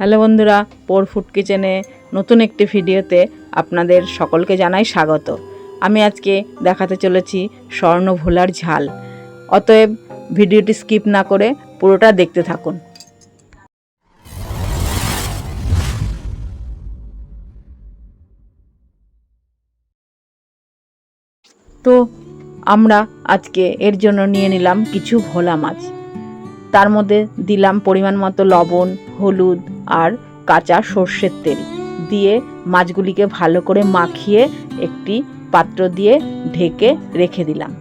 Hello বন্ধুরা, পোর food কিচেনে নতুন একটি ভিডিওতে আপনাদের সকলকে জানাই স্বাগত। আমি আজকে দেখাতে চলেছি স্বর্ণ ভোলার ঝাল। অতএব ভিডিওটি স্কিপ না করে পুরোটা দেখতে থাকুন। তো আমরা আজকে এর জন্য নিয়ে নিলাম কিছু ভোলা মাছ। তার মধ্যে দিলাম পরিমাণ মতো লবণ, হলুদ আর কাঁচা সর্ষের তেল। দিয়ে মাছগুলিকে ভালো করে মাখিয়ে একটি পাত্র দিয়ে ঢেকে রেখে দিলাম।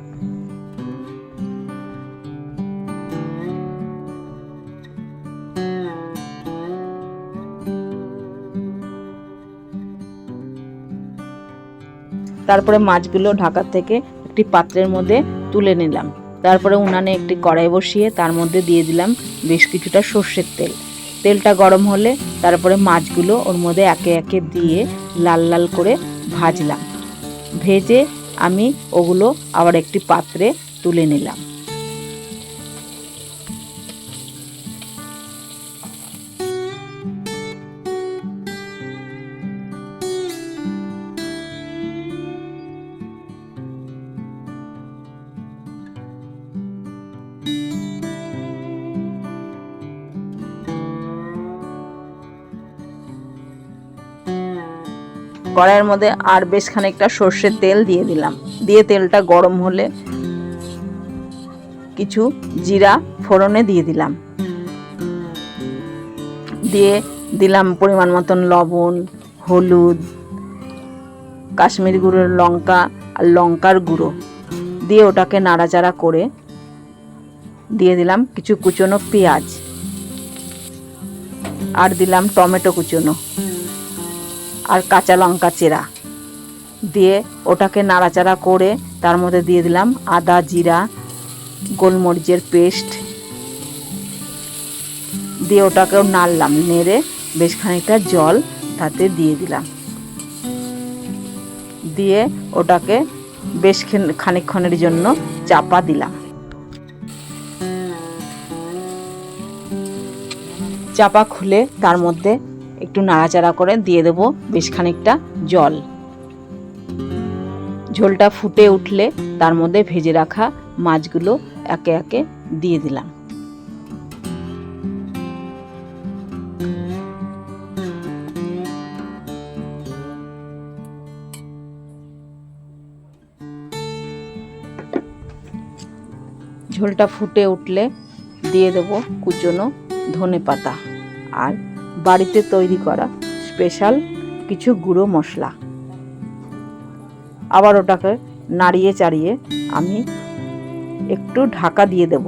তারপরে মাছগুলো ঢাকা থেকে একটি পাত্রের মধ্যে তুলে নিলাম। তারপরে উনানে একটি কড়াই বসিয়ে তার মধ্যে দিয়ে দিলাম বেশ কিছুটা সর্ষের তেল। তেলটা গরম হলে তারপরে মাছগুলো ওর মধ্যে একে একে দিয়ে লাল লাল করে ভাজলাম। ভেজে আমি ওগুলো আবার একটি পাত্রে তুলে নিলাম। কড়াইয়ের মধ্যে আর বেশ খানিকটা সর্ষের তেল দিয়ে দিলাম। দিয়ে তেলটা গরম হলে কিছু জিরা ফোড়নে দিয়ে দিলাম। দিয়ে দিলাম পরিমাণ মতন লবণ, হলুদ, কাশ্মীরি গুঁড়োর লঙ্কা আর লঙ্কার গুঁড়ো। দিয়ে ওটাকে নাড়াচাড়া করে দিয়ে দিলাম কিছু কুচনো পেঁয়াজ। আর দিলাম টমেটো কুচনো। আর কাঁচা লঙ্কা চেরা। দিয়ে ওটাকে নাড়াচাড়া করে তার মধ্যে দিয়ে দিলাম আদা জিরা, গোলমরিচের পেস্ট। দিয়ে ওটাকেও নাড়লাম, নেড়ে বেশ খানিকটা জল তাতে দিয়ে দিলাম। দিয়ে ওটাকে বেশ খান- খানিকক্ষণের জন্য চাপা দিলাম। চাপা খুলে তার মধ্যে একটু নাড়াচাড়া করে দিয়ে দেবো বেশ খানিকটা জল। ঝোলটা ফুটে উঠলে তার মধ্যে ভেজে রাখা মাছগুলো একে একে দিয়ে দিলাম। ঝোলটা ফুটে উঠলে দিয়ে দেবো কুচনো ধনে পাতা আর বাড়িতে তৈরি করা স্পেশাল কিছু গুঁড়ো মশলা। আবার ওটাকে নাড়িয়ে চাড়িয়ে আমি একটু ঢাকা দিয়ে দেব।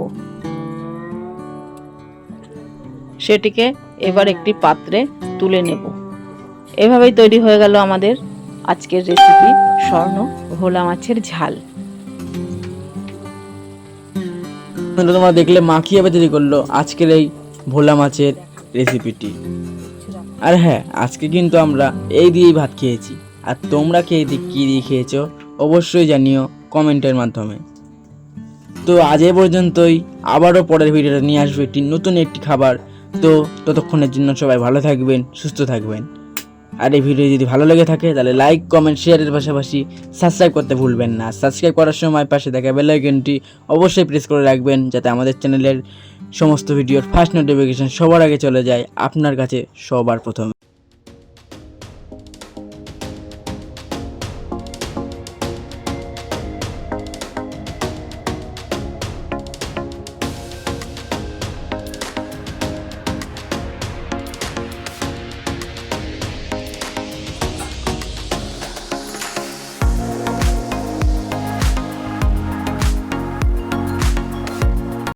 সেটিকে এবার একটি পাত্রে তুলে নেব। এভাবেই তৈরি হয়ে গেল আমাদের আজকের রেসিপি স্বর্ণ ভোলা মাছের ঝাল। তোমরা দেখলে মা কীভাবে তৈরি করল? আজকের এই ভোলা মাছের রেসিপিটি আর হ্যাঁ আজকে কিন্তু আমরা এই দিয়েই ভাত খেয়েছি। আর তোমরা কে দিক কী দিয়ে খেয়েছো অবশ্যই জানিও কমেন্টের মাধ্যমে। তো আজ এ পর্যন্তই, আবারও পরের ভিডিওটা নিয়ে আসব একটি নতুন একটি খাবার। তো ততক্ষণের জন্য সবাই ভালো থাকবেন, সুস্থ থাকবেন। আর এই ভিডিও যদি ভালো লেগে থাকে, তাহলে লাইক কমেন্ট শেয়ারের পাশাপাশি সাবস্ক্রাইব করতে ভুলবেন না। সাবস্ক্রাইব করার সময় পাশে থাকা বেল আইকনটি অবশ্যই প্রেস করে রাখবেন, যাতে আমাদের চ্যানেলের সমস্ত ভিডিওর ফার্স্ট নোটিফিকেশন সবার আগে চলে যায়। আপনার কাছে সবার প্রথমে।